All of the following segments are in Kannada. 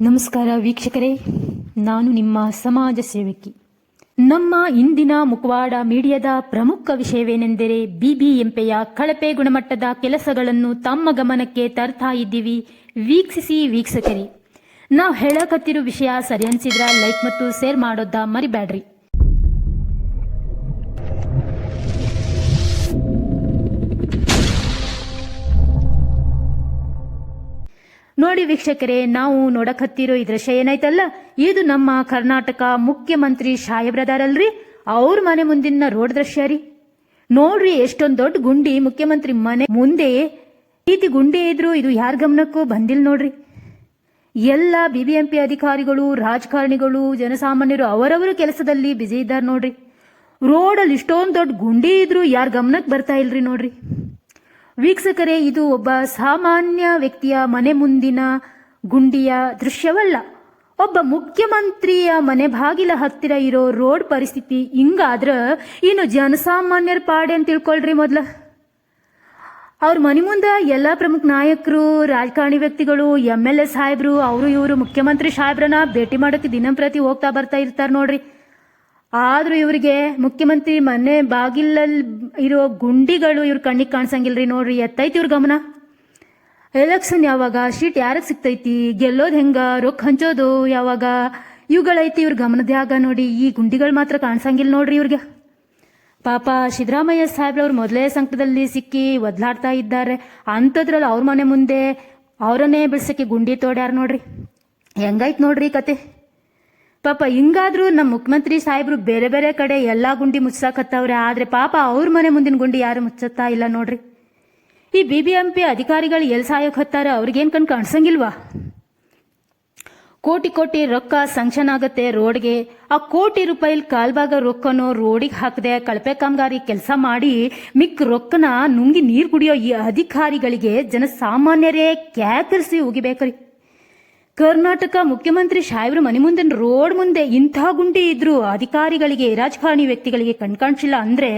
ನಮಸ್ಕಾರ ವೀಕ್ಷಕರೇ, ನಾನು ನಿಮ್ಮ ಸಮಾಜ ಸೇವಕಿ. ನಮ್ಮ ಇಂದಿನ ಮುಖವಾಡ ಮೀಡಿಯಾದ ಪ್ರಮುಖ ವಿಷಯವೇನೆಂದರೆ ಬಿಬಿಎಂಪಿಯ ಕಳಪೆ ಗುಣಮಟ್ಟದ ಕೆಲಸಗಳನ್ನು ತಮ್ಮ ಗಮನಕ್ಕೆ ತರ್ತಾ ಇದ್ದೀವಿ ವೀಕ್ಷಿಸಿ ವೀಕ್ಷಕರೇ. ನಾವು ಹೇಳಕತ್ತಿರೋ ವಿಷಯ ಸರಿ ಅನ್ಸಿದ್ರ ಲೈಕ್ ಮತ್ತು ಶೇರ್ ಮಾಡೋದ ಮರಿಬ್ಯಾಡ್ರಿ. ನೋಡಿ ವೀಕ್ಷಕರೇ, ನಾವು ನೋಡಕತ್ತಿರೋ ಈ ದೃಶ್ಯ ಏನಾಯ್ತಲ್ಲ? ಇದು ನಮ್ಮ ಕರ್ನಾಟಕ ಮುಖ್ಯಮಂತ್ರಿ ಸಾಹೇಬ್ರದಾರಲ್ರಿ ಅವ್ರ ಮನೆ ಮುಂದಿನ ರೋಡ್ ದೃಶ್ಯ ರೀ. ನೋಡ್ರಿ, ಎಷ್ಟೊಂದ್ ದೊಡ್ಡ ಗುಂಡಿ ಮುಖ್ಯಮಂತ್ರಿ ಮನೆ ಮುಂದೆ. ಪ್ರೀತಿ ರೀತಿ ಗುಂಡಿ ಇದ್ರು ಇದು ಯಾರ ಗಮನಕ್ಕೂ ಬಂದಿಲ್ಲ ನೋಡ್ರಿ. ಎಲ್ಲ ಬಿಬಿಎಂಪಿ ಅಧಿಕಾರಿಗಳು, ರಾಜಕಾರಣಿಗಳು, ಜನಸಾಮಾನ್ಯರು ಅವರವರ ಕೆಲಸದಲ್ಲಿ ಬ್ಯುಸಿ ಇದ್ದಾರೆ ನೋಡ್ರಿ. ರೋಡಲ್ಲಿ ಇಷ್ಟೊಂದು ದೊಡ್ಡ ಗುಂಡಿ ಇದ್ರು ಯಾರ ಗಮನಕ್ಕೆ ಬರ್ತಾ ಇಲ್ರಿ ನೋಡ್ರಿ. ವೀಕ್ಷಕರೇ, ಇದು ಒಬ್ಬ ಸಾಮಾನ್ಯ ವ್ಯಕ್ತಿಯ ಮನೆ ಮುಂದಿನ ಗುಂಡಿಯ ದೃಶ್ಯವಲ್ಲ. ಒಬ್ಬ ಮುಖ್ಯಮಂತ್ರಿಯ ಮನೆ ಬಾಗಿಲ ಹತ್ತಿರ ಇರೋ ರೋಡ್ ಪರಿಸ್ಥಿತಿ ಹಿಂಗಾದ್ರ ಇನ್ನು ಜನಸಾಮಾನ್ಯರ ಪಾಡೆ ಅಂತ ತಿಳ್ಕೊಳ್ರಿ ಮೊದ್ಲ. ಅವ್ರ ಮನೆ ಮುಂದೆ ಎಲ್ಲ ಪ್ರಮುಖ ನಾಯಕರು, ರಾಜಕಾರಣಿ ವ್ಯಕ್ತಿಗಳು ಎಂ ಎಲ್ ಎ ಸಾಹೇಬ್ರು, ಅವರು ಇವರು ಮುಖ್ಯಮಂತ್ರಿ ಸಾಹೇಬ್ರನ್ನ ಭೇಟಿ ಮಾಡೋಕೆ ದಿನಂಪ್ರತಿ ಹೋಗ್ತಾ ಬರ್ತಾ ಇರ್ತಾರೆ ನೋಡ್ರಿ. ಆದ್ರೂ ಇವರಿಗೆ ಮುಖ್ಯಮಂತ್ರಿ ಮನೆ ಬಾಗಿಲಲ್ಲಿ ಇರೋ ಗುಂಡಿಗಳು ಇವ್ರ ಕಣ್ಣಿಗೆ ಕಾಣಿಸಂಗಿಲ್ರಿ ನೋಡ್ರಿ, ಎತ್ತೈತಿ ಇವ್ರ ಗಮನ. ಎಲೆಕ್ಷನ್ ಯಾವಾಗ ಶೀಟ್ ಯಾರಿಗೆ ಸಿಗ್ತೈತಿ, ಗೆಲ್ಲೋದು ಹೆಂಗ ರೊಕ್ಕ ಹಂಚೋದು ಯಾವಾಗ, ಇವುಗಳೈತಿ ಇವ್ರ ಗಮನದ್ಯಾಗ ನೋಡಿ, ಈ ಗುಂಡಿಗಳು ಮಾತ್ರ ಕಾಣಿಸಂಗಿಲ್ಲ ನೋಡ್ರಿ ಇವ್ರಿಗೆ. ಪಾಪ ಸಿದ್ದರಾಮಯ್ಯ ಸಾಹೇಬ್ರವ್ರು ಮೊದಲೇ ಸಂಕಟದಲ್ಲಿ ಸಿಕ್ಕಿ ಒದ್ಲಾಡ್ತಾ ಇದ್ದಾರೆ. ಅಂಥದ್ರಲ್ಲಿ ಅವ್ರ ಮನೆ ಮುಂದೆ, ಅವರನ್ನೇ ಬಿಡ್ಸಕ್ಕೆ ಗುಂಡಿ ತೋಡ್ಯಾರ ನೋಡ್ರಿ. ಹೆಂಗೈತ್ ನೋಡ್ರಿ ಕತೆ? ಪಾಪ, ಹಿಂಗಾದ್ರೂ ನಮ್ಮ ಮುಖ್ಯಮಂತ್ರಿ ಸಾಹೇಬ್ರು ಬೇರೆ ಬೇರೆ ಕಡೆ ಎಲ್ಲ ಗುಂಡಿ ಮುಚ್ಚಾಕತ್ತವ್ರೆ. ಆದ್ರೆ ಪಾಪ, ಅವ್ರ ಮನೆ ಮುಂದಿನ ಗುಂಡಿ ಯಾರು ಮುಚ್ಚತ್ತಾ ಇಲ್ಲ ನೋಡ್ರಿ. ಈ ಬಿ ಬಿ ಎಂ ಅಧಿಕಾರಿಗಳು ಎಲ್ಲಿ ಸಾಯೋಕೆ ಹತ್ತಾರ? ಅವ್ರಿಗೇನು ಕಣ್ ಕಾಣಿಸಂಗಿಲ್ವಾ? ಕೋಟಿ ಕೋಟಿ ರೊಕ್ಕ ಸಂಕ್ಷನ್ ಆಗತ್ತೆ ರೋಡ್ಗೆ. ಆ ಕೋಟಿ ರೂಪಾಯಿ ಕಾಲ್ಭಾಗ ರೊಕ್ಕನೋ ರೋಡಿಗೆ ಹಾಕದೆ ಕಳಪೆ ಕಾಮಗಾರಿ ಕೆಲಸ ಮಾಡಿ ಮಿಕ್ಕ ರೊಕ್ಕನ ನುಂಗಿ ನೀರು ಕುಡಿಯೋ ಈ ಅಧಿಕಾರಿಗಳಿಗೆ ಜನಸಾಮಾನ್ಯರೇ ಕ್ಯಾಕರಿಸಿ ಉಗಿಬೇಕ್ರಿ. ಕರ್ನಾಟಕ ಮುಖ್ಯಮಂತ್ರಿ ಸಾಹೇಬ್ರ ಮನೆ ಮುಂದಿನ ರೋಡ್ ಮುಂದೆ ಇಂಥ ಗುಂಡಿ ಇದ್ರು ಅಧಿಕಾರಿಗಳಿಗೆ, ರಾಜಕಾರಣಿ ವ್ಯಕ್ತಿಗಳಿಗೆ ಕಣ್ಕಾಣಿಸಿಲ್ಲ ಅಂದ್ರೆ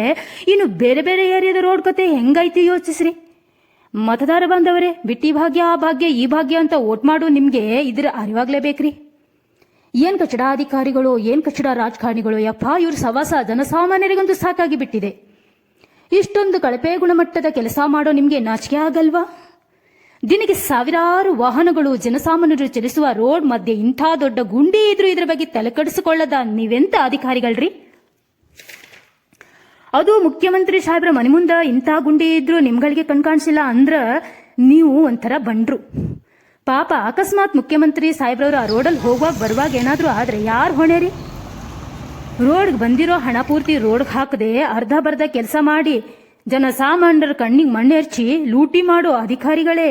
ಇನ್ನು ಬೇರೆ ಬೇರೆ ಏರಿಯಾದ ರೋಡ್ ಕತೆ ಹೆಂಗೈತಿ ಯೋಚಿಸ್ರಿ. ಮತದಾರ ಬಾಂಧವರೇ, ಬಿಟ್ಟಿ ಭಾಗ್ಯ, ಆ ಭಾಗ್ಯ, ಈ ಭಾಗ್ಯ ಅಂತ ಓಟ್ ಮಾಡು ನಿಮ್ಗೆ ಇದ್ರ ಅರಿವಾಗ್ಲೇಬೇಕ್ರಿ. ಏನ್ ಕಚಡ ಅಧಿಕಾರಿಗಳು, ಏನ್ ಕಚಡ ರಾಜಕಾರಣಿಗಳು, ಯಪ್ಪ ಇವ್ರ ಸವಾಸ ಜನಸಾಮಾನ್ಯರಿಗೊಂದು ಸಾಕಾಗಿ ಬಿಟ್ಟಿದೆ. ಇಷ್ಟೊಂದು ಕಳಪೆ ಗುಣಮಟ್ಟದ ಕೆಲಸ ಮಾಡೋ ನಿಮ್ಗೆ ನಾಚಿಕೆ ಆಗಲ್ವಾ? ದಿನಕ್ಕೆ ಸಾವಿರಾರು ವಾಹನಗಳು ಜನಸಾಮಾನ್ಯರು ಚಲಿಸುವ ರೋಡ್ ಮಧ್ಯೆ ಇಂಥ ದೊಡ್ಡ ಗುಂಡಿ ಇದ್ರು ಇದ್ರ ಬಗ್ಗೆ ತಲೆಕಡಿಸಿಕೊಳ್ಳದ ನೀವೆಂತ ಅಧಿಕಾರಿಗಳ್ರಿ? ಅದು ಮುಖ್ಯಮಂತ್ರಿ ಸಾಹೇಬ್ರ ಮನೆ ಮುಂದ ಇಂಥ ಗುಂಡಿ ಇದ್ರು ನಿಮ್ಗಳಿಗೆ ಕಣ್ಕಾಣಿಸಿಲ್ಲ ಅಂದ್ರ ನೀವು ಒಂಥರ ಬಂಡ್ರು. ಪಾಪ ಅಕಸ್ಮಾತ್ ಮುಖ್ಯಮಂತ್ರಿ ಸಾಹೇಬ್ರವ್ರು ಆ ರೋಡಲ್ಲಿ ಹೋಗುವಾಗ ಬರುವಾಗ ಏನಾದರೂ ಆದ್ರೆ ಯಾರು ಹೊಣೆ ರೀ ರೋಡ್ಗೆ ಬಂದಿರೋ ಹಣ ಪೂರ್ತಿ ರೋಡ್ಗೆ ಹಾಕದೆ ಅರ್ಧ ಬರ್ಧ ಕೆಲಸ ಮಾಡಿ ಜನಸಾಮಾನ್ಯರ ಕಣ್ಣಿಗೆ ಮಣ್ಣೆರ್ಚಿ ಲೂಟಿ ಮಾಡೋ ಅಧಿಕಾರಿಗಳೇ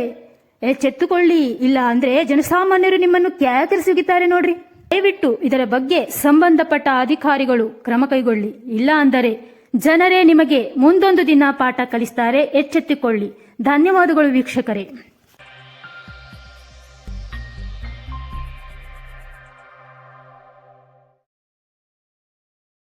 ಎಚ್ಚೆತ್ತುಕೊಳ್ಳಿ ಇಲ್ಲ ಅಂದ್ರೆ ಜನಸಾಮಾನ್ಯರು ನಿಮ್ಮನ್ನು ಕ್ಯಾಕರಿಸುಗಿದ್ದಾರೆ ನೋಡ್ರಿ. ದಯವಿಟ್ಟು ಇದರ ಬಗ್ಗೆ ಸಂಬಂಧಪಟ್ಟ ಅಧಿಕಾರಿಗಳು ಕ್ರಮ ಕೈಗೊಳ್ಳಿ. ಇಲ್ಲ ಅಂದರೆ ಜನರೇ ನಿಮಗೆ ಮುಂದೊಂದು ದಿನ ಪಾಠ ಕಲಿಸ್ತಾರೆ. ಎಚ್ಚೆತ್ತುಕೊಳ್ಳಿ. ಧನ್ಯವಾದಗಳು ವೀಕ್ಷಕರೇ.